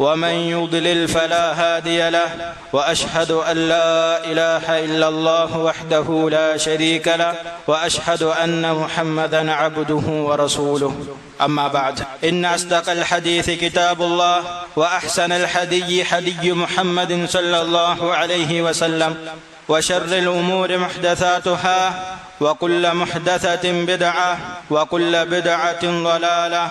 ومن يضلل فلا هادي له وأشهد أن لا إله إلا الله وحده لا شريك له وأشهد أن محمدا عبده ورسوله. أما بعد إن أصدق الحديث كتاب الله وأحسن الحدي حدي محمد صلى الله عليه وسلم وشر الأمور محدثاتها وكل محدثة بدعة وكل بدعة ضلالة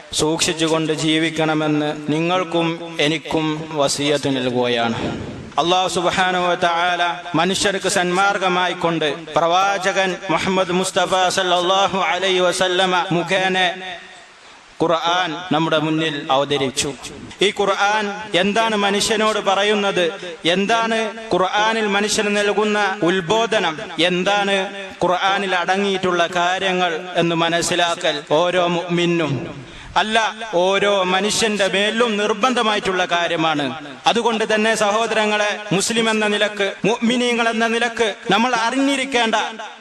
സൂക്ഷിച്ചുകൊണ്ട് ജീവിക്കണമെന്ന് നിങ്ങൾക്കും എനിക്കും വസീയത്ത് നൽകുകയാണ്. അള്ളാഹു സുബാനോ താല മനുഷ്യർക്ക് സന്മാർഗമായി കൊണ്ട് പ്രവാചകൻ മുഹമ്മദ് മുസ്തഫ സല്ലാഹു അലൈ വസല്ലമ മുഖേന ഖുർആൻ നമ്മുടെ മുന്നിൽ അവതരിച്ചു ഈ ഖുർആൻ എന്താണ് മനുഷ്യനോട് പറയുന്നത്? എന്താണ് ഖുർആനിൽ മനുഷ്യന് നൽകുന്ന ഉത്ബോധനം? എന്താണ് ഖുർആനിൽ അടങ്ങിയിട്ടുള്ള കാര്യങ്ങൾ എന്ന് മനസ്സിലാക്കൽ ഓരോ മിന്നും അല്ല ഓരോ മനുഷ്യന്റെ മേലും നിർബന്ധമായിട്ടുള്ള കാര്യമാണ്. അതുകൊണ്ട് തന്നെ സഹോദരങ്ങളെ മുസ്ലിം എന്ന നിലയ്ക്ക് മുഅ്മിനീങ്ങൾ എന്ന നിലയ്ക്ക് നമ്മൾ അറിഞ്ഞിരിക്കേണ്ട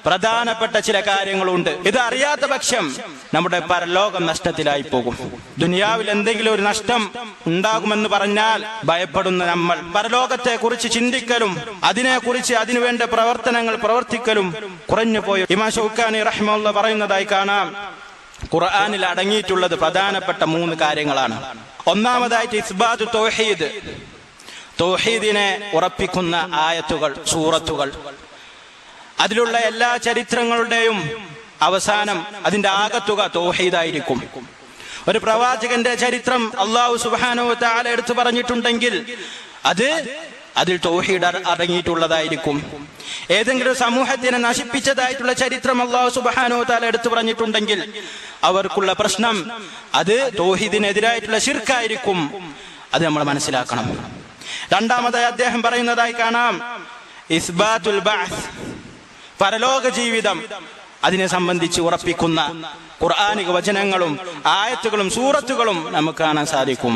പ്രധാനപ്പെട്ട ചില കാര്യങ്ങളുണ്ട്. ഇത് അറിയാത്ത പക്ഷം നമ്മുടെ പരലോകം നഷ്ടത്തിലായി പോകും. ദുനിയാവിൽ എന്തെങ്കിലും ഒരു നഷ്ടം ഉണ്ടാകുമെന്ന് പറഞ്ഞാൽ ഭയപ്പെടുന്ന നമ്മൾ. പരലോകത്തെ കുറിച്ച് ചിന്തിക്കലും അതിനെക്കുറിച്ച് അതിനുവേണ്ട പ്രവർത്തനങ്ങൾ പ്രവർത്തിക്കലും കുറഞ്ഞു പോയി. ഇമാ ഷൗക്കാനി റഹ്മുള്ള പറയുന്നതായി കാണാം. ഖുർആാനിൽ അടങ്ങിയിട്ടുള്ളത് പ്രധാനപ്പെട്ട മൂന്ന് കാര്യങ്ങളാണ്. ഒന്നാമതായിട്ട് ഇസ്ബാദ് തൗഹീദ്. തൗഹീദിനെ ഉറപ്പിക്കുന്ന ആയത്തുകൾ സൂറത്തുകൾ. അതിലുള്ള എല്ലാ ചരിത്രങ്ങളുടെയും അവസാനം അതിന്റെ ആകത്തുക തൗഹീദായിരിക്കും. ഒരു പ്രവാചകന്റെ ചരിത്രം അള്ളാഹു സുബാനോ താല എടുത്തു പറഞ്ഞിട്ടുണ്ടെങ്കിൽ അത് അതിൽ തൗഹീദ് അടങ്ങിയിട്ടുള്ളതായിരിക്കും. ഏതെങ്കിലും സമൂഹത്തിനെ നശിപ്പിച്ചതായിട്ടുള്ള ചരിത്രം അള്ളാഹു സുബാനോ താല എടുത്തു പറഞ്ഞിട്ടുണ്ടെങ്കിൽ അവർക്കുള്ള പ്രശ്നം അത് തോഹീദിനെതിരായിട്ടുള്ള ശിർക്കായിരിക്കും. അത് നമ്മൾ മനസ്സിലാക്കണം. രണ്ടാമതായി അദ്ദേഹം പറയുന്നതായി കാണാം. ഇസ്ബാത്തുൽ പരലോക ജീവിതം അതിനെ സംബന്ധിച്ച് ഉറപ്പിക്കുന്ന ഖുർആാനിക വചനങ്ങളും ആയത്തുകളും സൂറത്തുകളും നമുക്ക് കാണാൻ സാധിക്കും.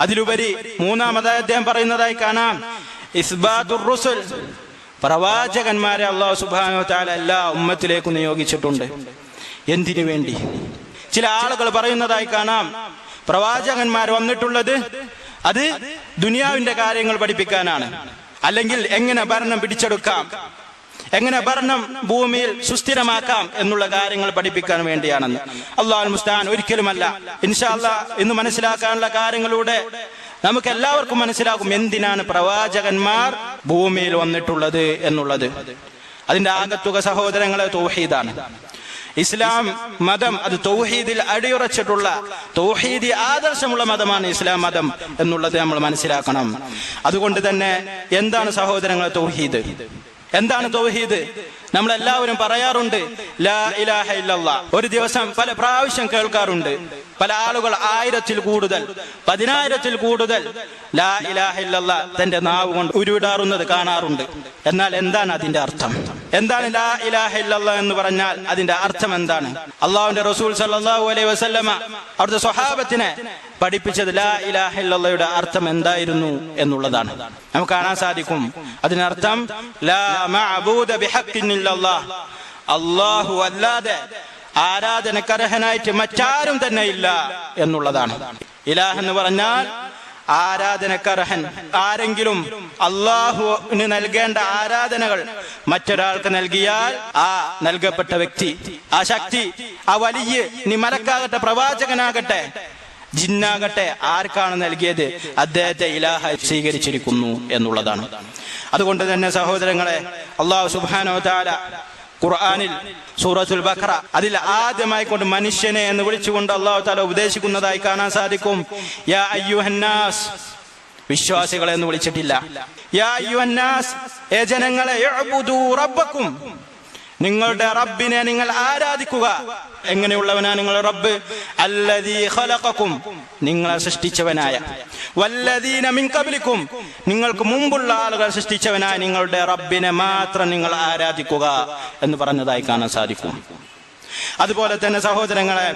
അതിലുപരി മൂന്നാമതായി അദ്ദേഹം പറയുന്നതായി കാണാം. ഇസ്ബാദുർ റുസുൽ. പ്രവാചകന്മാരെ അള്ളാഹു സുബാനോ താല എല്ലാ ഉമ്മത്തിലേക്കും നിയോഗിച്ചിട്ടുണ്ട്. എന്തിനു വേണ്ടി? ചില ആളുകൾ പറയുന്നതായി കാണാം. പ്രവാചകന്മാർ വന്നിട്ടുള്ളത് അത് ദുനിയാവിന്റെ കാര്യങ്ങൾ പഠിപ്പിക്കാനാണ്. അല്ലെങ്കിൽ എങ്ങനെ ഭരണം പിടിച്ചെടുക്കാം? എങ്ങനെ ഭരണം ഭൂമിയിൽ സുസ്ഥിരമാക്കാം എന്നുള്ള കാര്യങ്ങൾ പഠിപ്പിക്കാൻ വേണ്ടിയാണെന്ന്. അള്ളാഹു മുസ്താൻ ഒരിക്കലുമല്ല. ഇൻഷാല്ല ഇന്ന് മനസ്സിലാക്കാനുള്ള കാര്യങ്ങളിലൂടെ നമുക്ക് എല്ലാവർക്കും മനസ്സിലാകും എന്തിനാണ് പ്രവാചകന്മാർ ഭൂമിയിൽ വന്നിട്ടുള്ളത് എന്നുള്ളത്. അതിന്റെ ആകത്തുക സഹോദരങ്ങളെ തൗഹീദാണ്. ഇസ്ലാം മതം അത് തൗഹീദിൽ അടിയുറച്ചിട്ടുള്ള തൗഹീദി ആദർശമുള്ള മതമാണ് ഇസ്ലാം മതം എന്നുള്ളത് നമ്മൾ മനസ്സിലാക്കണം. അതുകൊണ്ട് തന്നെ എന്താണ് സഹോദരങ്ങളെ തൗഹീദ്? എന്താണ് തൗഹീദ്? നമ്മൾ എല്ലാവരും പറയാറുണ്ട് ലാ ഇലാഹ ഒരു ദിവസം പല പ്രാവശ്യം കേൾക്കാറുണ്ട് പല ആളുകൾ ആയിരത്തിൽ കൂടുതൽ പതിനായിരത്തിൽ കൂടുതൽ ലാ ഇലാഹ ഇല്ലല്ല തന്റെ നാവ് കൊണ്ട് ഉരുവിടാറുന്നത് കാണാറുണ്ട്. എന്നാൽ എന്താണ് അതിന്റെ അർത്ഥം? എന്താണ് ലാ ഇലാഹ ഇല്ലല്ല എന്ന് പറഞ്ഞാൽ അതിന്റെ അർത്ഥം എന്താണ്? അള്ളാഹുവിന്റെ റസൂൽ സല്ലല്ലാഹു അലൈഹി വസല്ലമ അവിടുത്തെ സ്വഹാബത്തിനെ പഠിപ്പിച്ചത് ലാ ഇലാഹ ഇല്ലല്ലയുടെ അർത്ഥം എന്തായിരുന്നു എന്നുള്ളതാണ്. നമുക്ക് കാണാൻ സാധിക്കും. അതിനർത്ഥം ലാ അല്ലാഹു അല്ലാതെ ആരാധനക്കർഹനായിട്ട് മറ്റാരും തന്നെ ഇല്ല എന്നുള്ളതാണ്. ഇലാഹ് എന്ന് പറഞ്ഞാൽ ആരാധനക്കർഹൻ ആരെങ്കിലും അള്ളാഹുവിന് നൽകേണ്ട ആരാധനകൾ മറ്റൊരാൾക്ക് നൽകിയാൽ ആ നൽകപ്പെട്ട വ്യക്തി ആ ശക്തി ആ വലിയ നീ മലക്കാകട്ടെ പ്രവാചകനാകട്ടെ ജിന്നാകട്ടെ ആർക്കാണ് നൽകിയത്? അദ്ദേഹത്തെ ഇലാഹ സ്വീകരിച്ചിരിക്കുന്നു എന്നുള്ളതാണ്. അതുകൊണ്ട് തന്നെ സഹോദരങ്ങളെ അള്ളാഹു സുബാനോ താല ഖുർആാനിൽ സൂറത്തുൽ ബഖറ അതിൽ ആദ്യമായി കൊണ്ട് മനുഷ്യനെ എന്ന് വിളിച്ചുകൊണ്ട് അള്ളാഹു താല ഉപദേശിക്കുന്നതായി കാണാൻ സാധിക്കും. യാ അയ്യുഹന്നാസ് വിശ്വാസികളെ എന്ന് വിളിച്ചിട്ടില്ല. യാ അയ്യുഹന്നാസ് ഏ ജനങ്ങളെ നിങ്ങളുടെ റബ്ബിനെ നിങ്ങൾ ആരാധിക്കുക? എങ്ങനെയുള്ളവനാ നിങ്ങളുടെ റബ്ബ്? അല്ലദീ ഖലഖക്കും നിങ്ങളെ സൃഷ്ടിച്ചവനായ. വല്ലദീന മിൻ ഖബ്ലിക്കും നിങ്ങൾക്ക് മുമ്പുള്ള ആളുകൾ സൃഷ്ടിച്ചവനായ നിങ്ങളുടെ റബ്ബിനെ മാത്രം നിങ്ങൾ ആരാധിക്കുക എന്ന് പറഞ്ഞതായി കാണാൻ സാധിക്കും. അതുപോലെ തന്നെ സഹോദരങ്ങളെ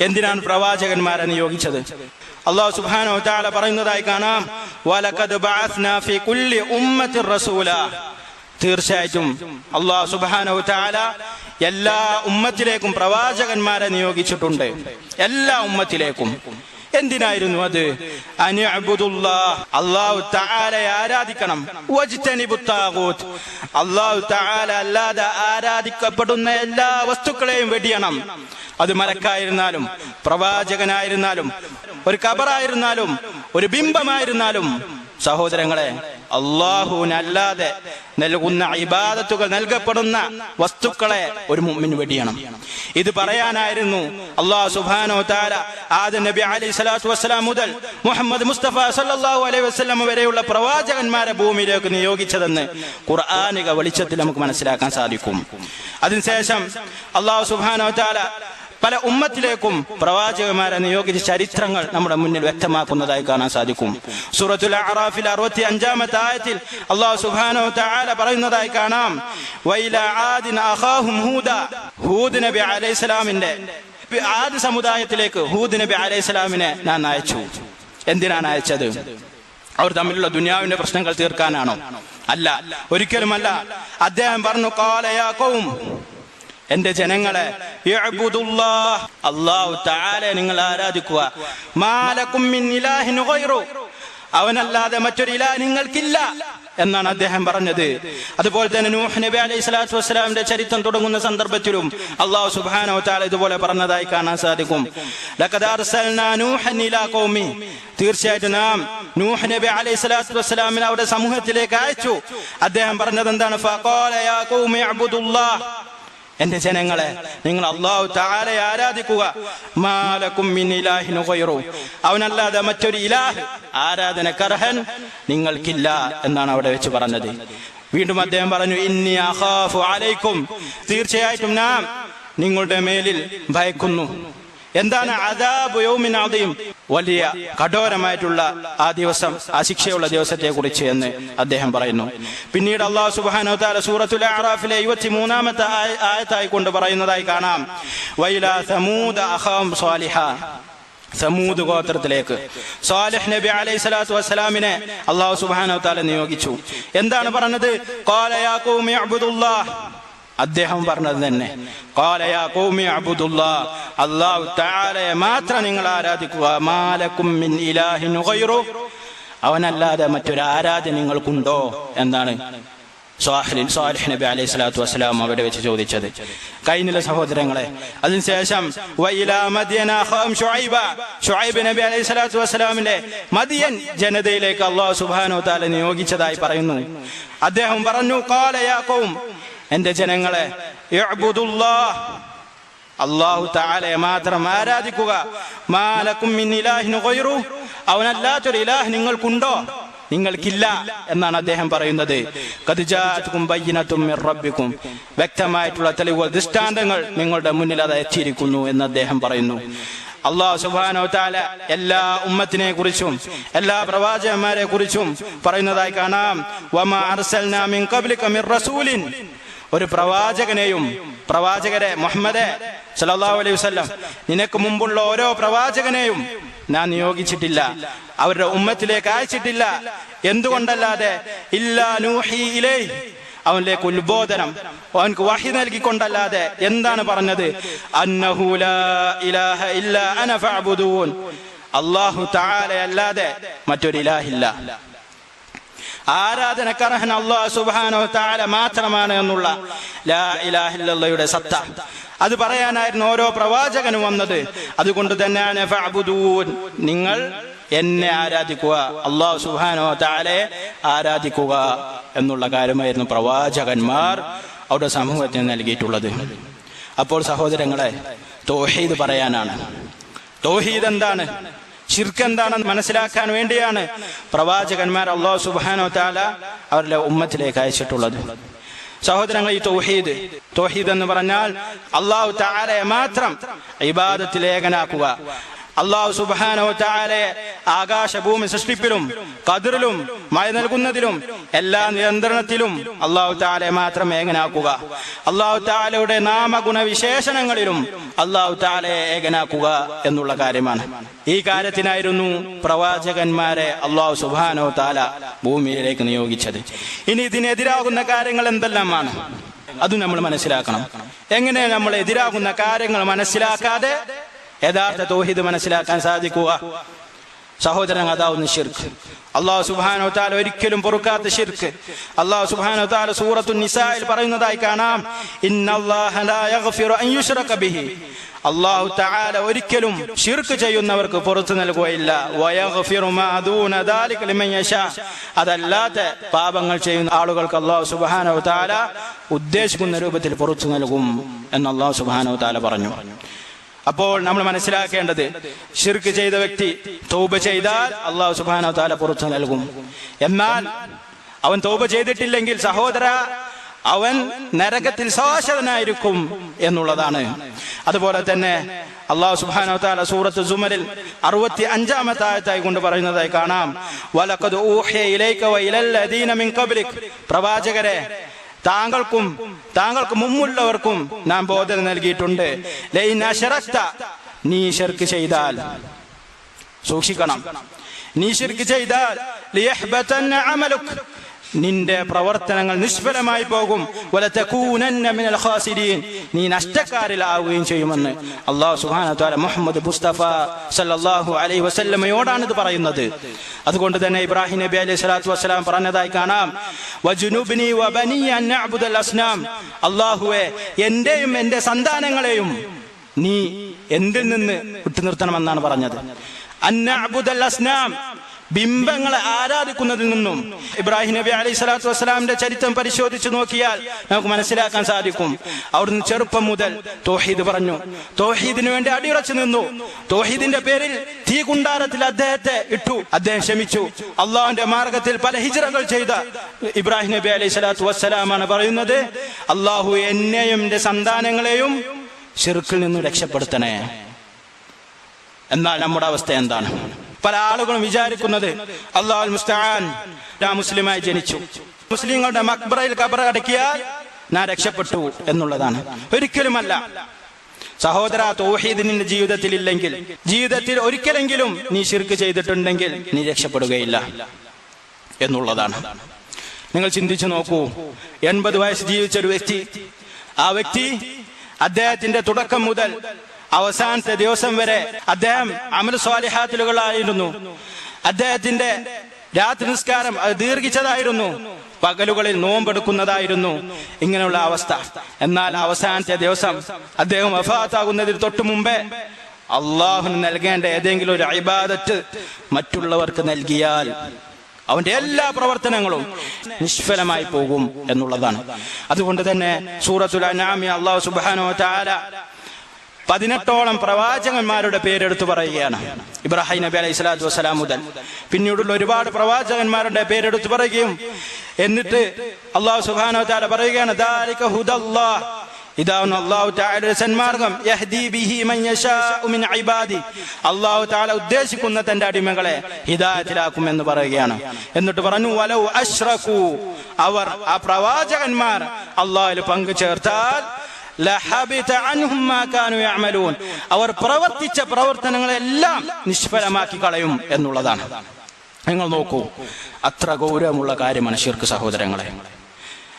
എന്തിനാണ് പ്രവാചകന്മാരെ നിയോഗിച്ചത്? അള്ളാഹു സുബ്ഹാനഹു വ തആല പറയുന്നതായി കാണാം കുല്ലി റസൂല. തീർച്ചയായിട്ടും അള്ളാഹു വ തആല എല്ലാ ഉമ്മത്തിലേക്കും പ്രവാചകന്മാരെ നിയോഗിച്ചിട്ടുണ്ട്. എല്ലാ ഉമ്മത്തിലേക്കും. എന്തിനായിരുന്നു അത്? അള്ളാഹു തആലയെ ആരാധിക്കണം. അള്ളാഹു തആല അല്ലാതെ ആരാധിക്കപ്പെടുന്ന എല്ലാ വസ്തുക്കളെയും വെടിയണം. അത് മലക്കായിരുന്നാലും പ്രവാചകനായിരുന്നാലും ഒരു കബറായിരുന്നാലും ഒരു ബിംബമായിരുന്നാലും സഹോദരങ്ങളെ അള്ളാഹുവിനല്ലാതെ നൽകുന്ന ഇബാദത്തുകൾ നൽകപ്പെടുന്ന വസ്തുക്കളെ ഒരു മുമ്മിന് വെടിയണം. ഇത് പറയാനായിരുന്നു അള്ളാഹു സുബാനോ താര ആദ്യ നബി അലി സ്വലാത്തു വസ്സലാം മുതൽ മുഹമ്മദ് മുസ്തഫ സല്ലാഹു അലൈഹി വസ്ലം വരെയുള്ള പ്രവാചകന്മാരെ ഭൂമിയിലേക്ക് നിയോഗിച്ചതെന്ന് ഖുർആാനിക വെളിച്ചത്തിൽ നമുക്ക് മനസ്സിലാക്കാൻ സാധിക്കും. അതിനുശേഷം അള്ളാഹു സുബാനോ താര പല ഉമ്മത്തിലേക്കും പ്രവാചകന്മാരെ നിയോഗിച്ച ചരിത്രങ്ങൾ നമ്മുടെ മുന്നിൽ വ്യക്തമാക്കുന്നതായി കാണാൻ സാധിക്കും. സൂറത്തുൽ അറാഫിൽ അറുപത്തി അഞ്ചാമത്തെ ആയത്തിൽ അള്ളാഹു സുബാനോ തആല പറയുന്നതായി കാണാം. വൈല ആദിൻ അഖാഹും ഹൂദ ഹൂദ് നബി അലൈഹിസ്സലാമിന്റെ ആദ് സമുദായത്തിലേക്ക് ഹൂദ് നബി അലൈഹിസ്സലാമിനെ ഞാൻ അയച്ചു. എന്തിനാണ് അയച്ചത്? അവർ തമ്മിലുള്ള ദുനിയാവിന്റെ പ്രശ്നങ്ങൾ തീർക്കാനാണോ? അല്ല ഒരിക്കലുമല്ല. അദ്ദേഹം പറഞ്ഞു കാലയാക്കവും എന്റെ ജനങ്ങളെ അള്ളാഹു താലെ നിങ്ങൾ ആരാധിക്കുക. മാലക്കും അവനല്ലാതെ മറ്റൊരു ഇലാ നിങ്ങൾക്കില്ല എന്നാണ് അദ്ദേഹം പറഞ്ഞത്. അതുപോലെ തന്നെ നൂഹ് നബി അലൈഹി സ്വലാത്തു വസ്സലാമിന്റെ ചരിത്രം തുടങ്ങുന്ന സന്ദർഭത്തിലും അള്ളാഹു സുബ്ഹാനഹു തആല ഇതുപോലെ പറഞ്ഞതായി കാണാൻ സാധിക്കും. തീർച്ചയായിട്ടും നാം നൂഹ് നബി അലൈഹി സ്വലാത്തു വസ്സലാമിനെ അവരുടെ സമൂഹത്തിലേക്ക് അയച്ചു. അദ്ദേഹം പറഞ്ഞത് എന്താണ് എന്റെ ജനങ്ങളെ നിങ്ങൾ അള്ളാഹു താരെ ആരാധിക്കുക. മാലക്കും അവനല്ലാതെ മറ്റൊരു ഇലാഹ് കർഹൻ നിങ്ങൾക്കില്ല എന്നാണ് അവിടെ വെച്ച് പറഞ്ഞത്. വീണ്ടും അദ്ദേഹം പറഞ്ഞു ഇന്നി അഖാഫു അലൈക്കും. തീർച്ചയായിട്ടും നാം നിങ്ങളുടെ മേലിൽ ഭയക്കുന്നു. എന്താണ് അദാബ് അദീം? വലിയ കഠോരമായിട്ടുള്ള ആ ദിവസം ആ ശിക്ഷയുള്ള ദിവസത്തെ കുറിച്ച് എന്ന് അദ്ദേഹം പറയുന്നു. പിന്നീട് അള്ളാഹു സുബ്ഹാനഹു വതആല സൂറത്തുൽ അഅറാഫിലെ 23ാമത്തെ ആയത്തായി കൊണ്ട് പറയുന്നതായി കാണാം. വൈല സമൂദ് അഖാം സ്വാലിഹ സമൂദ് ഗോത്രത്തിലേക്ക്. സാലിഹ് നബി അലൈഹി സ്വലാത്തു വസ്സലാമിനെ അള്ളാഹു സുബാനോ താല നിയോഗിച്ചു. എന്താണ് പറഞ്ഞത്? അബ്ദുല്ലാഹ്. അദ്ദേഹം പറഞ്ഞത് തന്നെ. കാലയാ കോമി അബുദുല്ലാ അള്ളാഹു താലയെ മാത്രം നിങ്ങൾ ആരാധിക്കുക. മാലക്കും മിൻ ഇലാഹിൻ അവനല്ലാതെ മറ്റൊരു ആരാധന നിങ്ങൾക്കുണ്ടോ എന്നാണ് സ്വാഹലിൻ സ്വാലിഹ് നബി അലൈഹി സ്വലാത്തു വസ്സലാം അവിടെ വെച്ച് ചോദിച്ചത്. കഴിഞ്ഞില്ല സഹോദരങ്ങളെ അതിനുശേഷം ശുഐബ് നബി അലൈഹി സ്വലാത്തു വസ്സലാമിന്റെ മദിയൻ ജനതയിലേക്ക് അള്ളാഹു സുബ്ഹാനഹു തആല നിയോഗിച്ചതായി പറയുന്നു. അദ്ദേഹം പറഞ്ഞു ഖൗം എന്റെ ജനങ്ങളെ അള്ളാഹു താലയെ മാത്രം ആരാധിക്കുക. മാലക്കും അവനല്ലാത്തൊരു ഇലാഹ് നിങ്ങൾക്കുണ്ടോ? നിങ്ങൾക്കില്ല എന്നാണ് അദ്ദേഹം പറയുന്നത്. റബ്ബിക്കും. വ്യക്തമായിട്ടുള്ള തെളിവുകൾ ദൃഷ്ടാന്തങ്ങൾ നിങ്ങളുടെ മുന്നിൽ അത് എത്തിയിരിക്കുന്നു എന്ന് അദ്ദേഹം പറയുന്നു. അള്ളാഹു സുബാനോ താല എല്ലാ ഉമ്മത്തിനെ കുറിച്ചും എല്ലാ പ്രവാചകന്മാരെ കുറിച്ചും പറയുന്നതായി കാണാം. ഒരു പ്രവാചകനെയും പ്രവാചകരെ മുഹമ്മദെ സല്ലല്ലാഹു അലൈഹി വസല്ലം നിനക്ക് മുമ്പുള്ള ഓരോ പ്രവാചകനെയും ഞാൻ നിയോഗിച്ചിട്ടില്ല. അവരുടെ ഉമ്മത്തിലേക്ക് അയച്ചിട്ടില്ല. എന്തുകൊണ്ടല്ലാതെ? ഇല്ലാ നൂഹി ഇലൈ അവനിലേക്ക് ഉത്ബോധനം അവനക്ക് വഹി നൽകിക്കൊണ്ടല്ലാതെ എന്താണ് പറഞ്ഞത്? അന്നഹു ലാ ഇലാഹ ഇല്ലാ അന ഫഅ്ബുദൂൻ. അള്ളാഹു താലയല്ലാതെ മറ്റൊരു ഇലാഹില്ല ആരാധനക്കർഹൻ അള്ളാഹു സുബാനോ താല മാത്രമാണ് എന്നുള്ള ലാ ഇലാഹില്ലയുടെ സത്ത. അത് പറയാനായിരുന്നു ഓരോ പ്രവാചകനും വന്നത്. അതുകൊണ്ട് തന്നെയാണ്. നിങ്ങൾ എന്നെ ആരാധിക്കുക അള്ളാഹു സുബാനോ താലെ ആരാധിക്കുക എന്നുള്ള കാര്യമായിരുന്നു പ്രവാചകന്മാർ അവരുടെ സമൂഹത്തിന് നൽകിയിട്ടുള്ളത്. അപ്പോൾ സഹോദരങ്ങളെ തോഹീദ് പറയാനാണ്. തോഹീദ് എന്താണ്? ഷിർക്ക് എന്താണെന്ന് മനസ്സിലാക്കാൻ വേണ്ടിയാണ് പ്രവാചകന്മാർ അള്ളാഹു സുബാനോ താല അവരുടെ ഉമ്മത്തിലേക്ക് അയച്ചിട്ടുള്ളത്. സഹോദരങ്ങൾ ഈ തൗഹീദ് തൗഹീദ് എന്ന് പറഞ്ഞാൽ അള്ളാഹു താലയെ മാത്രം ഇബാദത്തിൽ ഏകനാക്കുക അള്ളാഹു സുബാനോ ചാലെ ആകാശഭൂമി സൃഷ്ടിപ്പിലും കതിറിലും മഴ നൽകുന്നതിലും എല്ലാ നിയന്ത്രണത്തിലും അള്ളാഹു താലെ മാത്രം ഏകനാക്കുക. അള്ളാഹു താലയുടെ നാമഗുണ വിശേഷണങ്ങളിലും അള്ളാഹു താലയെ ഏകനാക്കുക എന്നുള്ള കാര്യമാണ്. ഈ കാര്യത്തിനായിരുന്നു പ്രവാചകന്മാരെ അള്ളാഹു സുബാനോ താല ഭൂമിയിലേക്ക് നിയോഗിച്ചത്. ഇനി ഇതിനെതിരാകുന്ന കാര്യങ്ങൾ എന്തെല്ലാമാണ്? അത് നമ്മൾ മനസ്സിലാക്കണം. എങ്ങനെ നമ്മൾ എതിരാകുന്ന കാര്യങ്ങൾ മനസ്സിലാക്കാതെ യഥാർത്ഥ തോഹിത് മനസ്സിലാക്കാൻ സാധിക്കുക. സഹോദരൻ അതാവുന്ന ഷിർക്ക് അള്ളാഹു സുബാനോ താല ഒരിക്കലും പൊറുക്കാത്ത ഷിർക്ക് അള്ളാഹു സുബാനോ താല സൂറത്തു നിസായിൽ പറയുന്നതായി കാണാം. ഇന്നല്ലാഹ ലാ യഗ്ഫിറു അൻ യുശ്റക ബിഹി. അള്ളാഹു തആല ഒരിക്കലും ഷിർക്ക് ചെയ്യുന്നവർക്ക് പുറത്തു നൽകുകയില്ല. വയഗ്ഫിറു മാ ദൂന ദാലിക ലിമൻ യശാ. അതല്ലാത്ത പാപങ്ങൾ ചെയ്യുന്ന ആളുകൾക്ക് അള്ളാഹു സുബ്ഹാനഹു തആല ഉദ്ദേശിക്കുന്ന രൂപത്തിൽ പുറത്തു നൽകും എന്ന് അള്ളാഹു സുബ്ഹാനഹു തആല പറഞ്ഞു. അപ്പോൾ നമ്മൾ മനസ്സിലാക്കേണ്ടത് ഷിർക്ക് ചെയ്ത വ്യക്തി തൗബ ചെയ്താൽ അള്ളാഹു സുബാന തആല പുറത്തു നൽകും. എന്നാൽ അവൻ തൗബ ചെയ്തിട്ടില്ലെങ്കിൽ സഹോദര അവൻ നരകത്തിൽ ശാശ്വതനായിരിക്കും എന്നുള്ളതാണ്. അതുപോലെ തന്നെ അള്ളാഹു സുബാന തആല സൂറത്ത് സുമരിൽ അറുപത്തി അഞ്ചാമത്തെ ആയത്തായി കൊണ്ട് പറയുന്നതായി കാണാം. പ്രവാചകരെ താങ്കൾക്കും താങ്കൾക്ക് മുമ്പുള്ളവർക്കും നാം ബോധന നൽകിയിട്ടുണ്ട്. നീ ചെയ്താൽ സൂക്ഷിക്കണം. നീ ചെയ്താൽ നിന്റെ പ്രവർത്തനങ്ങൾ നിഷ്ഫലമായി പോകും. നീ നഷ്ടക്കാരിലാവുകയും ചെയ്യുമെന്ന് അള്ളാഹു സുഹാന മുഹമ്മദ് മുസ്തഫ സല്ലല്ലാഹു അലൈഹി വസല്ലമയോടാണ് ഇത് പറയുന്നത്. അതുകൊണ്ട് തന്നെ ഇബ്രാഹിം നബി അലൈഹി സ്വലാത്തു വസ്സലാം പറഞ്ഞതായി കാണാം. അള്ളാഹുവെ എന്റെയും എന്റെ സന്താനങ്ങളെയും നീ എന്തിൽ നിന്ന് വിട്ടുനിർത്തണമെന്നാണ് പറഞ്ഞത്. അൻ നഅ്ബുദൽ അസ്നാം. ബിംബങ്ങളെ ആരാധിക്കുന്നതിൽ നിന്നും ഇബ്രാഹിം നബി അലൈഹി സ്വലാത്തു വസ്സലാമിന്റെ ചരിത്രം പരിശോധിച്ചു നോക്കിയാൽ നമുക്ക് മനസ്സിലാക്കാൻ സാധിക്കും. അവിടുന്ന് ചെറുപ്പം മുതൽ തോഹീദ് പറഞ്ഞു. തോഹീദിന് വേണ്ടി അടിയുറച്ചു നിന്നു. തോഹീദിന്റെ പേരിൽ തീ കുണ്ടാരത്തിൽ അദ്ദേഹത്തെ ഇട്ടു. അദ്ദേഹം ക്ഷമിച്ചു. അള്ളാഹുന്റെ മാർഗത്തിൽ പല ഹിജറകൾ ചെയ്ത ഇബ്രാഹിം നബി അലൈഹി സ്വലാത്തു വസ്സലാമാണ് പറയുന്നത്. അള്ളാഹു എന്നെയും എന്റെ സന്താനങ്ങളെയും ഷിർക്കിൽ നിന്ന് രക്ഷപ്പെടുത്തണേ. എന്നാൽ നമ്മുടെ അവസ്ഥ എന്താണ്? പല ആളുകളും വിചാരിക്കുന്നത് അള്ളാഹുൽ മുസ്താൻ ഞാൻ മുസ്ലിമായി ജനിച്ചു. മുസ്ലിങ്ങളുടെ മക്ബറയിൽ കബറ അടക്കിയാൽ ഞാൻ രക്ഷപ്പെട്ടു എന്നുള്ളതാണ്. ഒരിക്കലുമല്ല. സഹോദര തോഹീദിനിന്റെ ജീവിതത്തിൽ ഇല്ലെങ്കിൽ ജീവിതത്തിൽ ഒരിക്കലെങ്കിലും നീ ശിർക്ക് ചെയ്തിട്ടുണ്ടെങ്കിൽ നീ രക്ഷപ്പെടുകയില്ല എന്നുള്ളതാണ്. നിങ്ങൾ ചിന്തിച്ചു നോക്കൂ എൺപത് വയസ്സ് ജീവിച്ച ഒരു വ്യക്തി ആ വ്യക്തി അദ്ദേഹത്തിന്റെ തുടക്കം മുതൽ അവസാനത്തെ ദിവസം വരെ അദ്ദേഹം അമൽ സ്വാലിഹാത്തിലുകളായിരുന്നു. അദ്ദേഹത്തിന്റെ രാത്രി നിസ്കാരം അത് ദീർഘിച്ചതായിരുന്നു. പകലുകളിൽ നോമ്പെടുക്കുന്നതായിരുന്നു. ഇങ്ങനെയുള്ള അവസ്ഥ. എന്നാൽ അവസാനത്തെ ദിവസം അദ്ദേഹം വഫാത്താകുന്നതിന് തൊട്ടു മുമ്പേ അള്ളാഹുന് നൽകേണ്ട ഏതെങ്കിലും ഒരു അഭിബാദത്ത് മറ്റുള്ളവർക്ക് നൽകിയാൽ അവന്റെ എല്ലാ പ്രവർത്തനങ്ങളും നിഷ്ഫലമായി പോകും എന്നുള്ളതാണ്. അതുകൊണ്ട് തന്നെ സൂറത്തുൽ അള്ളാഹു സുബാനോ താര പതിനെട്ടോളം പ്രവാചകന്മാരുടെ പേരെടുത്ത് പറയുകയാണ്. ഇബ്രാഹിം നബി അലൈഹി സ്വലാത്തു വസ്സലാം മുതൽ. പിന്നീടുള്ള ഒരുപാട് പ്രവാചകന്മാരുടെ പേരെടുത്ത് പറയുകയും എന്നിട്ട് അള്ളാഹു സുബാനോ താല പറയുകയാണ് ഇതാണ് അള്ളാഹു താലയുടെ സന്മാർഗം. അള്ളാഹു താല ഉദ്ദേശിക്കുന്ന തന്റെ അടിമകളെ ഹിദായത്തിലാക്കും എന്ന് പറയുകയാണ്. എന്നിട്ട് പറഞ്ഞു വലൗ അഷ്റഖു അവർ ആ പ്രവാചകന്മാർ അള്ളാഹിൽ പങ്കു ചേർത്താൽ അവർ പ്രവർത്തിച്ച പ്രവർത്തനങ്ങളെല്ലാം നിഷ്ഫലമാക്കി കളയും എന്നുള്ളതാണ്. നിങ്ങൾ നോക്കൂ അത്ര ഗൗരവമുള്ള കാര്യമാണ് ഷിർക്ക് സഹോദരങ്ങളെ.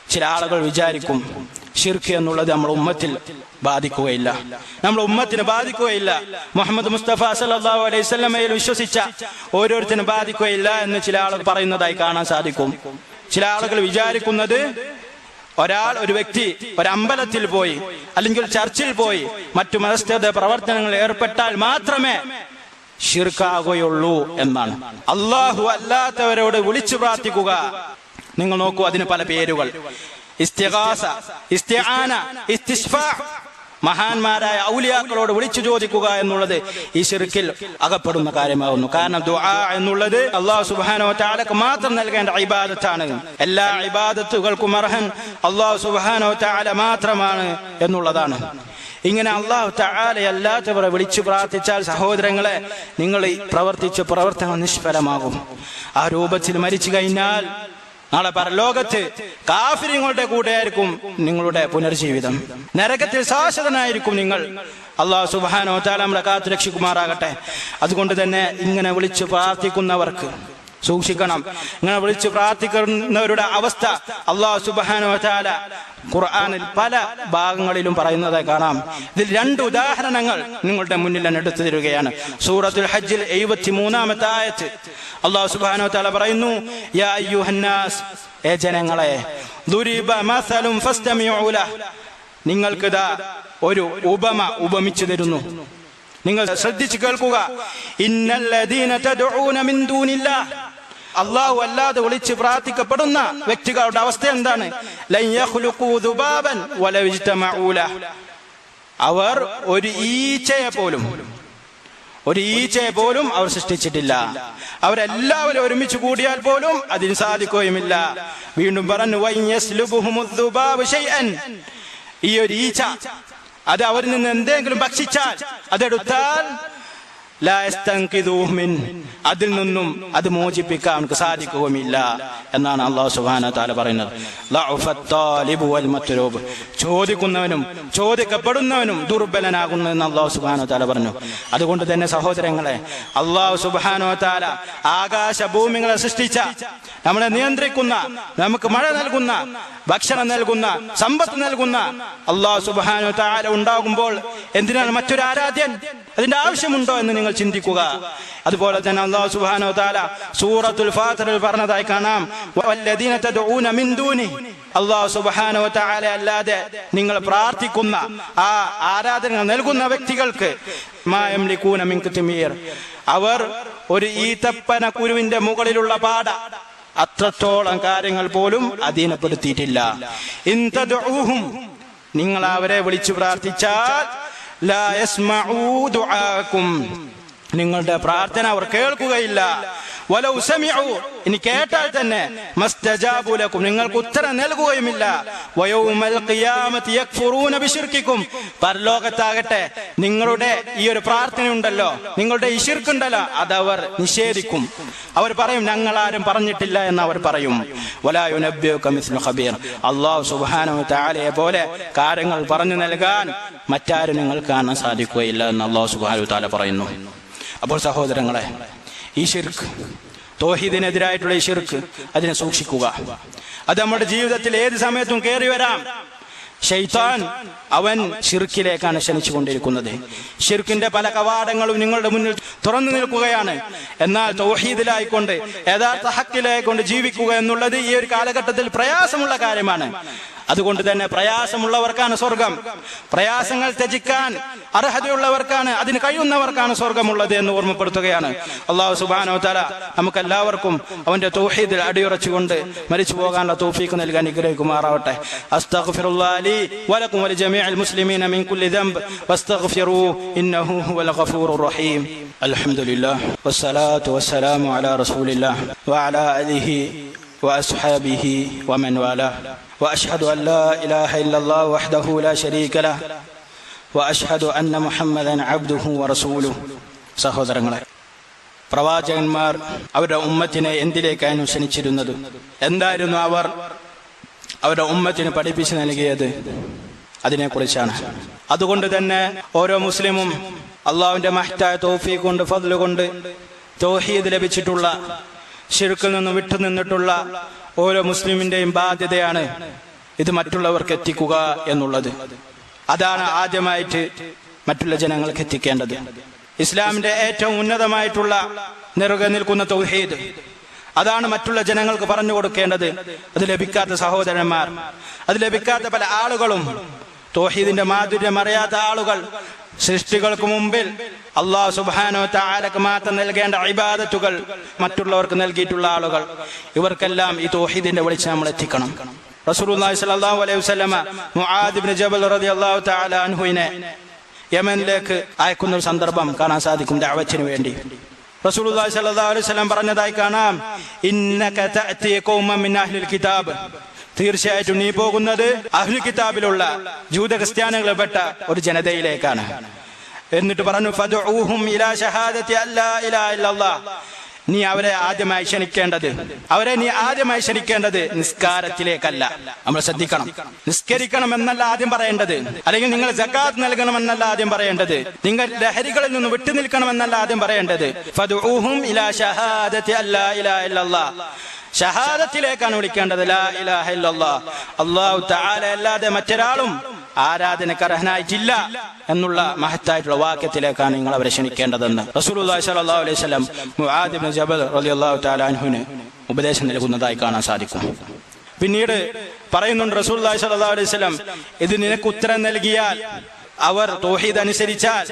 ചില ആളുകൾ വിചാരിക്കും ഷിർക്ക് എന്നുള്ളത് നമ്മുടെ ഉമ്മത്തിൽ ബാധിക്കുകയില്ല. നമ്മുടെ ഉമ്മത്തിന് ബാധിക്കുകയില്ല. മുഹമ്മദ് മുസ്തഫ സല്ലല്ലാഹു അലൈഹി വസല്ലമയിൽ വിശ്വസിച്ച ഓരോരുത്തരും ബാധിക്കുകയില്ല എന്ന് ചില ആളുകൾ പറയുന്നതായി കാണാൻ സാധിക്കും. ചില ആളുകൾ വിചാരിക്കുന്നത് ഒരാൾ ഒരു വ്യക്തി ഒരു അമ്പലത്തിൽ പോയി അല്ലെങ്കിൽ ചർച്ചിൽ പോയി മറ്റു മതസ്ഥത പ്രവർത്തനങ്ങളിൽ ഏർപ്പെട്ടാൽ മാത്രമേ ഷിർക്കാകുകയുള്ളൂ എന്നാണ്. അള്ളാഹു അല്ലാത്തവരോട് വിളിച്ചു പ്രാർത്ഥിക്കുക. നിങ്ങൾ നോക്കൂ അതിന് പല പേരുകൾ. ഇസ്തിഗാസ ഇസ്തിആന ഇസ്തിസ്ഫാ മഹാന്മാരായ ഔലിയാക്കളോട് വിളിച്ചു ചോദിക്കുക എന്നുള്ളത് ഈ ഷിർക്കിൽ അകപ്പെടുന്ന കാര്യമാകുന്നു. കാരണം ദുആ എന്നുള്ളത് അള്ളാഹു സുബാനോ ചാലക്ക് മാത്രം നൽകേണ്ട ഇബാദത്താണ്. എല്ലാ ഇബാദത്തുകൾക്കും അർഹൻ അള്ളാഹു സുബാനോ ചാല മാത്രമാണ് എന്നുള്ളതാണ്. ഇങ്ങനെ അള്ളാഹു ചാലയല്ലാത്തവരെ വിളിച്ചു പ്രാർത്ഥിച്ചാൽ സഹോദരങ്ങളെ നിങ്ങൾ പ്രവർത്തിച്ച പ്രവർത്തനം നിഷ്ഫലമാകും. ആ രൂപത്തിൽ മരിച്ചു കഴിഞ്ഞാൽ നാളെ പരലോകത്ത് കാഫിരിങ്ങളുടെ കൂടെയായിരിക്കും നിങ്ങളുടെ പുനർജീവിതം. നരകത്തിൽ ശാശ്വതനായിരിക്കും നിങ്ങൾ. അള്ളാഹു സുബാനോ താല കാത്തു രക്ഷിക്കുമാറാകട്ടെ അതുകൊണ്ട് തന്നെ ഇങ്ങനെ വിളിച്ചു പ്രാർത്ഥിക്കുന്നവർക്ക് സൂക്ഷിക്കണം. ഇങ്ങനെ വിളിച്ചു പ്രാർത്ഥിക്കുന്നവരുടെ അവസ്ഥ അള്ളാഹു സുബാനോ താല ഖുർആാനിൽ പല ഭാഗങ്ങളിലും പറയുന്നത് കാണാം. ഇതിൽ രണ്ട് ഉദാഹരണങ്ങൾ നിങ്ങളുടെ മുന്നിൽ ഞാൻ എടുത്തു തരികയാണ്. സൂറത്തുൽ ഹജ്ജിൽ എഴുപത്തി മൂന്നാമത്തെ ആയത്ത് അള്ളാഹു സുബാനോ താല പറയുന്നു യാ ജനങ്ങളെ ദുരിബ മസലും നിങ്ങൾക്കിതാ ഒരു ഉപമ ഉപമിച്ചു തരുന്നു. നിങ്ങൾ ശ്രദ്ധിച്ചു കേൾക്കുക. അള്ളാഹു അല്ലാതെ വിളിച്ച് പ്രാർത്ഥിക്കപ്പെടുന്ന വ്യക്തികളുടെ അവസ്ഥ എന്താണ്. അവർ ഒരു ഈച്ചയെ പോലും ഒരു ഈച്ചയെ പോലും അവർ സൃഷ്ടിച്ചിട്ടില്ല. അവരെല്ലാവരും ഒരുമിച്ച് കൂടിയാൽ പോലും അതിന് സാധിക്കുകയുമില്ല. വീണ്ടും പറഞ്ഞു. ഈ ഒരു ഈച്ച അത് അവരിൽ നിന്ന് എന്തെങ്കിലും ഭക്ഷിച്ചാൽ അതെടുത്താൽ. അതിൽ നിന്നും അത് മോചിപ്പിക്കാൻ അവർക്ക് സാധിക്കുകയുമില്ല എന്നാണ് അള്ളാഹു സുബ്ഹാനഹു താല പറയുന്നത്. ചോദിക്കുന്നവനും ചോദിക്കപ്പെടുന്നവനും ദുർബലനാകുന്നു എന്ന് അള്ളാഹു സുബാന താല പറഞ്ഞു. അതുകൊണ്ട് തന്നെ സഹോദരങ്ങളെ അള്ളാഹു സുബ്ഹാനഹു താല ആകാശ ഭൂമികളെ സൃഷ്ടിച്ച നമ്മളെ നിയന്ത്രിക്കുന്ന നമുക്ക് മഴ നൽകുന്ന ഭക്ഷണം നൽകുന്ന സമ്പത്ത് നൽകുന്ന അള്ളാഹു സുബ്ഹാനഹു താല ഉണ്ടാകുമ്പോൾ എന്തിനാണ് മറ്റൊരു ആരാധ്യൻ അതിന്റെ ആവശ്യമുണ്ടോ എന്ന് നിങ്ങൾ ചിന്തിക്കുക. അതുപോലെ തന്നെ അള്ളാഹു സുബ്ഹാനഹു താല സൂറത്തുൽ ഫാത്തിറിൽ പറഞ്ഞതായി കാണാം. അള്ളാഹു സുബ്ഹാനഹു തആല അല്ലാതെ നിങ്ങൾ പ്രാർത്ഥിക്കുന്ന ആ ആരാധന നൽകുന്ന വ്യക്തികൾക്ക് അവർ ഒരു ഈത്തപ്പന കുരുവിന്റെ മുകളിലുള്ള പാട. അത്രത്തോളം കാര്യങ്ങൾ പോലും അധീനപ്പെടുത്തിയിട്ടില്ല. ഇൻ തദ്ഊഹും നിങ്ങൾ അവരെ വിളിച്ചു പ്രാർത്ഥിച്ചാൽ നിങ്ങളുടെ പ്രാർത്ഥന അവർ കേൾക്കുകയില്ല. ഇനി കേട്ടാൽ തന്നെ മസ്തജാബുലക്കും നിങ്ങൾക്ക് ഉത്തരം നൽകുകയുമില്ല. വയൗമൽ യക്ഫുറൂന പരലോകത്താകട്ടെ നിങ്ങളുടെ ഈ ഒരു പ്രാർത്ഥന ഉണ്ടല്ലോ നിങ്ങളുടെ ഈ ശിർക്കുണ്ടല്ലോ. അതവർ നിഷേധിക്കും. അവർ പറയും ഞങ്ങൾ ആരും പറഞ്ഞിട്ടില്ല എന്ന് അവർ പറയും. ഖബീർ. അല്ലാഹു സുബ്ഹാനഹു തആലയെ പോലെ കാര്യങ്ങൾ പറഞ്ഞു നൽകാൻ മറ്റാരും നിങ്ങൾക്ക് കാണാൻ സാധിക്കുകയില്ല എന്ന് അള്ളാഹു സുബാനു താല പറയുന്നു. അപ്പോൾ സഹോദരങ്ങളെ ഈ ശിർക്ക് തോഹീദിനെതിരായിട്ടുള്ള ഈ ശിർക്ക് അതിനെ സൂക്ഷിക്കുക. അത് നമ്മുടെ ജീവിതത്തിൽ ഏത് സമയത്തും കയറി വരാം. ഷെയ്ത്താൻ അവൻ ഷിർക്കിലേക്കാണ് ക്ഷണിച്ചു കൊണ്ടിരിക്കുന്നത് ഷിർക്കിന്റെ പല കവാടങ്ങളും നിങ്ങളുടെ മുന്നിൽ തുറന്നു നിൽക്കുകയാണ്. എന്നാൽ തൗഹീദിലായിക്കൊണ്ട് യഥാർത്ഥ ഹക്കിലായിക്കൊണ്ട് ജീവിക്കുക എന്നുള്ളത് ഈ ഒരു കാലഘട്ടത്തിൽ പ്രയാസമുള്ള കാര്യമാണ്. അതുകൊണ്ട് തന്നെ പ്രയാസമുള്ളവർക്കാണ് സ്വർഗം. പ്രയാസങ്ങൾ ത്യജിക്കാൻ അർഹതയുള്ളവർക്കാണ് അതിന് കഴിയുന്നവർക്കാണ് സ്വർഗമുള്ളത് എന്ന് ഓർമ്മപ്പെടുത്തുകയാണ്. അള്ളാഹു സുബാനോ തല നമുക്ക് എല്ലാവർക്കും അവന്റെ തൗഹീദിൽ അടിയുറച്ചുകൊണ്ട് മരിച്ചു പോകാനുള്ള തൗഫീഖ് നൽകാൻ അനുഗ്രഹിക്കുമാറാവട്ടെ. അസ്തഗ്ഫിറുല്ലാഹി ലി വലക്കും വലിജമീഅൽ മുസ്ലിമീന മിൻ കുല്ലി ദംബ് വസ്തഗ്ഫിറൂ واصحابه ومن والاه. واشهد ان لا اله الا الله وحده لا شريك له. واشهد ان محمدا عبده ورسوله. സഹോദരങ്ങളെ പ്രവാചകന്മാർ അവരുടെ ഉമ്മത്തിനെ എന്തിലേക്കാണ് ക്ഷണിച്ചിരുന്നത് എന്തായിരുന്നു അവർ അവരുടെ ഉമ്മത്തിന് പഠിപ്പിച്ചു നൽകിയത്? അതിനെക്കുറിച്ചാണ്. അതുകൊണ്ട് തന്നെ ഓരോ മുസ്ലിമും അള്ളാഹുവിന്റെ മഹറ്റായ തോഫി കൊണ്ട് ഫതിൽ കൊണ്ട് തോഹീദ് ലഭിച്ചിട്ടുള്ള ഷിർക്കിൽ നിന്ന് വിട്ടുനിന്നിട്ടുള്ള ഓരോ മുസ്ലിമിന്റെയും ബാധ്യതയാണ് ഇത് മറ്റുള്ളവർക്ക് എത്തിക്കുക എന്നുള്ളത്. അതാണ് ആദ്യമായിട്ട് മറ്റുള്ള ജനങ്ങൾക്ക് എത്തിക്കേണ്ടത്. ഇസ്ലാമിന്റെ ഏറ്റവും ഉന്നതമായിട്ടുള്ള നിറുകെ നിൽക്കുന്ന തൗഹീദ്. അതാണ് മറ്റുള്ള ജനങ്ങൾക്ക് പറഞ്ഞു കൊടുക്കേണ്ടത്. അത് ലഭിക്കാത്ത സഹോദരന്മാർ അത് ലഭിക്കാത്ത പല ആളുകളും തോഹീദിന്റെ മാധുര്യം അറിയാത്ത ആളുകൾ സൃഷ്ടികൾക്ക് മുമ്പിൽ അള്ളാഹു സുബാനോ താരക്ക് മാത്രം നൽകേണ്ട ഇബാദത്തുകൾ മറ്റുള്ളവർക്ക് നൽകിയിട്ടുള്ള ആളുകൾ. ഇവർക്കെല്ലാം ഈ തോഹീദിന്റെ വെളിച്ചം നമ്മൾ എത്തിക്കണം. റസൂലുള്ളാഹി സ്വല്ലല്ലാഹു അലൈഹി വസല്ലമ മുആദ് ഇബ്നു ജബൽ റളിയല്ലാഹു തആല യമനിലേക്ക് അയക്കുന്ന ഒരു സന്ദർഭം കാണാൻ സാധിക്കും ദഅവത്തിന് വേണ്ടി. റസൂലുള്ളാഹി സ്വല്ലല്ലാഹു അലൈഹി വസല്ലം പറഞ്ഞതായി കാണാം. ഇന്നക കിതാബ്. തീർച്ചയായിട്ടും നീ പോകുന്നത് അഹ്ലു കിതാബിലുള്ള ജൂത ക്രിസ്ത്യാനികളെപ്പെട്ട ഒരു ജനതയിലേക്കാണ്. എന്നിട്ട് പറഞ്ഞു നീ അവരെ ആദ്യമായി ക്ഷണിക്കേണ്ടത് അവരെ നീ ആദ്യമായി ക്ഷണിക്കേണ്ടത് നിസ്കാരത്തിലേക്കല്ല. നമ്മൾ ശ്രദ്ധിക്കണം. നിസ്കരിക്കണം എന്നല്ല ആദ്യം പറയേണ്ടത്. അല്ലെങ്കിൽ നിങ്ങൾ ജക്കാത്ത് നൽകണമെന്നല്ല ആദ്യം പറയേണ്ടത്. നിങ്ങൾ ലഹരികളിൽ നിന്ന് വിട്ടുനിൽക്കണം നിൽക്കണമെന്നല്ല ആദ്യം പറയേണ്ടത്. ഷഹാദത്തിലേക്കാണ് വിളിക്കേണ്ടത്. അല്ലാഹു അല്ലാതെ മറ്റൊരാളും ആരാധനക്ക് അർഹനായിട്ടില്ല എന്നുള്ള മഹത്തായിട്ടുള്ള വാക്യത്തിലേക്കാണ് നിങ്ങൾ അവരെ ക്ഷണിക്കേണ്ടതെന്ന് സ്വല്ലല്ലാഹു അലൈഹി ജബൽ റളിയല്ലാഹു തആല ഉപദേശം നൽകുന്നതായി കാണാൻ സാധിക്കും. പിന്നീട് പറയുന്നുണ്ട് റസൂലുള്ളാഹി സ്വല്ലല്ലാഹു അലൈഹി വസല്ലം ഇത് നിനക്ക് ഉത്തരം നൽകിയാൽ അവർ തോഹീദ് അനുസരിച്ചാൽ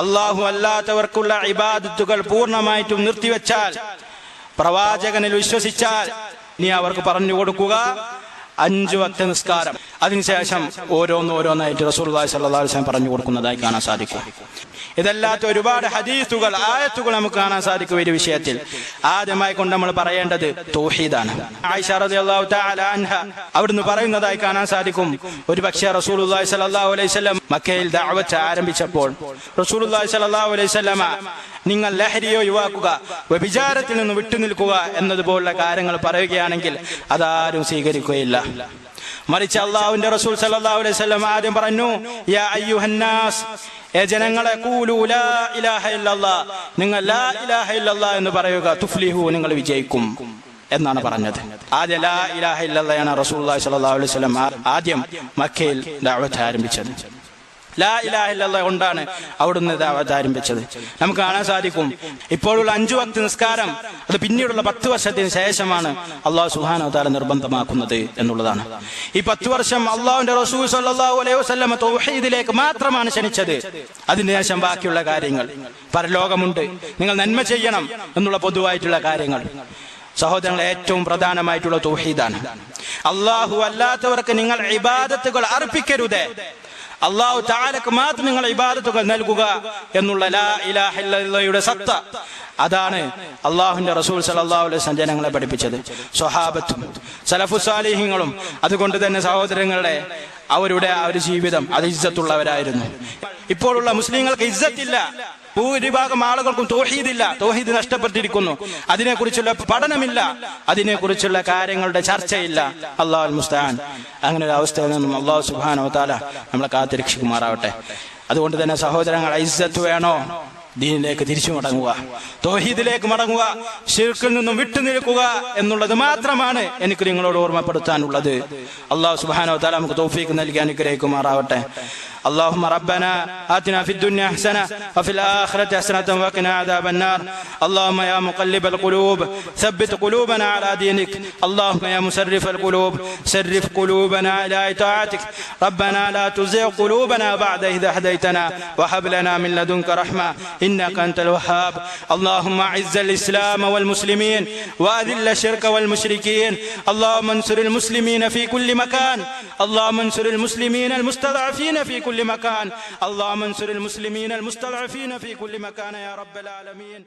അള്ളാഹു അല്ലാത്തവർക്കുള്ള ഇബാദത്തുകൾ പൂർണമായിട്ടും നിർത്തിവെച്ചാൽ പ്രവാചകനിൽ വിശ്വസിച്ചാൽ നീ അവർക്ക് പറഞ്ഞു കൊടുക്കുക അഞ്ചു വക്ത നിസ്കാരം. അതിനുശേഷം ഓരോന്നോരോന്നായിട്ട് റസൂർ റസൂൽഹി സല്ലാസ്ലാം പറഞ്ഞു കൊടുക്കുന്നതായി കാണാൻ സാധിക്കും. ഇതല്ലാത്ത ഒരുപാട് ഹദീസുകൾ ആയത്തുകൾ നമുക്ക് കാണാൻ സാധിക്കും ഒരു വിഷയത്തിൽ. ആദ്യമായി കൊണ്ട് നമ്മൾ പറയേണ്ടത് തൗഹീദാണ്. അവിടുന്ന് പറയുന്നതായി കാണാൻ സാധിക്കും. ഒരു പക്ഷേ റസൂൽ അലൈഹി മക്കയിൽ ദഅവത്ത് ആരംഭിച്ചപ്പോൾ റസൂൽ അലൈഹി നിങ്ങൾ ലഹരിയോ യുവാക്കുക വ്യഭിചാരത്തിൽ നിന്ന് വിട്ടുനിൽക്കുക എന്നതുപോലുള്ള കാര്യങ്ങൾ പറയുകയാണെങ്കിൽ അതാരും സ്വീകരിക്കുകയില്ല. മറിച്ച് അള്ളാഹുവിന്റെ റസൂൽ സല്ലല്ലാഹു അലൈഹി വസല്ലം ആദ്യം പറഞ്ഞു യാ അയ്യുഹന്നാസ് ഏ ജനങ്ങളെ കൂലു ലാ ഇലാഹ ഇല്ലല്ലാഹ്. നിങ്ങൾ ലാ ഇലാഹ ഇല്ലല്ലാഹ് എന്ന് പറയുക തുഫ്ലിഹു നിങ്ങൾ വിജയിക്കും എന്നാണ് പറഞ്ഞത്. ആദ്യം ലാ ഇലാഹ ഇല്ലല്ലാഹ് റസൂലുള്ളാഹി സ്വല്ലല്ലാഹു അലൈഹി വസല്ലം ആദ്യം മക്കയിൽ ദഅവത്ത് ആരംഭിച്ചത്. ലാ ഇലാഹ ഇല്ലല്ലാഹ് കൊണ്ടാണ് അവിടുന്ന് ഇത് ആരംഭിച്ചത്. നമുക്ക് കാണാൻ സാധിക്കും. ഇപ്പോഴുള്ള അഞ്ചു വക്ത് നിസ്കാരം അത് പിന്നീടുള്ള പത്ത് വർഷത്തിന് ശേഷമാണ് അള്ളാഹു അവതാരം നിർബന്ധമാക്കുന്നത് എന്നുള്ളതാണ്. ഈ പത്ത് വർഷം അള്ളാഹുന്റെ റസൂൽ സല്ലല്ലാഹു അലൈഹി തൗഹീദിലേക്ക് മാത്രമാണ് ക്ഷണിച്ചത്. അതിനുശേഷം ബാക്കിയുള്ള കാര്യങ്ങൾ. പരലോകമുണ്ട്. നിങ്ങൾ നന്മ ചെയ്യണം എന്നുള്ള പൊതുവായിട്ടുള്ള കാര്യങ്ങൾ. സഹോദരങ്ങൾ ഏറ്റവും പ്രധാനമായിട്ടുള്ള തൗഹീദാണ്. അള്ളാഹു അല്ലാത്തവർക്ക് നിങ്ങൾ ഇബാദത്തുകൾ അർപ്പിക്കരുത്. അള്ളാഹു താലക്ക് മാത്രം നിങ്ങൾ ഇബാദത്തുകൾ നൽകുക എന്നുള്ള ലാ ഇലാഹില്ലയുടെ സത്ത. അതാണ് അള്ളാഹുന്റെ റസൂൽ സലഹുലെ അലൈഹി വസല്ലം ജനങ്ങളെ പഠിപ്പിച്ചത്. സ്വഹാബത്തും സലഫുസാലിഹ്യങ്ങളും അതുകൊണ്ട് തന്നെ സഹോദരങ്ങളുടെ അവരുടെ ആ ഒരു ജീവിതം അത് ഇജ്ജത്തുള്ളവരായിരുന്നു ഇപ്പോഴുള്ള മുസ്ലിങ്ങൾക്ക് ഇജ്ജത്തില്ല ഭൂരിഭാഗം ആളുകൾക്കും തോഹീദില്ല. തോഹീദ് നഷ്ടപ്പെട്ടിരിക്കുന്നു. അതിനെക്കുറിച്ചുള്ള പഠനമില്ല. അതിനെക്കുറിച്ചുള്ള കാര്യങ്ങളുടെ ചർച്ചയില്ല. അള്ളാഹു മുസ്താൻ അങ്ങനെ ഒരു അവസ്ഥയിൽ നിന്നും അള്ളാഹു സുബാനോ താല നമ്മളെ കാത്തിരക്ഷിക്കുമാറാവട്ടെ. അതുകൊണ്ട് തന്നെ സഹോദരങ്ങൾ ഐസത്ത് വേണോ? ദീനിലേക്ക് തിരിച്ചു മടങ്ങുക. തോഹീദിലേക്ക് മടങ്ങുക. ഷിർക്കിൽ നിന്നും വിട്ടുനിൽക്കുക എന്നുള്ളത് മാത്രമാണ് എനിക്ക് നിങ്ങളോട് ഓർമ്മപ്പെടുത്താനുള്ളത്. അള്ളാഹു സുബാനോ താല നമുക്ക് തോഫീക്ക് നൽകി അനുഗ്രഹിക്കുമാറാവട്ടെ. اللهم ربنا آتنا في الدنيا حسنة وفي الآخرة حسنة وقنا عذاب النار. اللهم يا مقلب القلوب ثبت قلوبنا على دينك. اللهم يا مسرف القلوب سرف قلوبنا إلى طاعتك ربنا لا تزغ قلوبنا بعد إذا هديتنا وهب لنا من لدنك رحمة إنك أنت الوهاب. اللهم أعز الإسلام والمسلمين وأذل الشرك والمشركين. اللهم انصر المسلمين في كل مكان. اللهم انصر المسلمين المستضعفين في كل مكان. اللهم انصر المسلمين المستضعفين في كل مكان يا رب العالمين.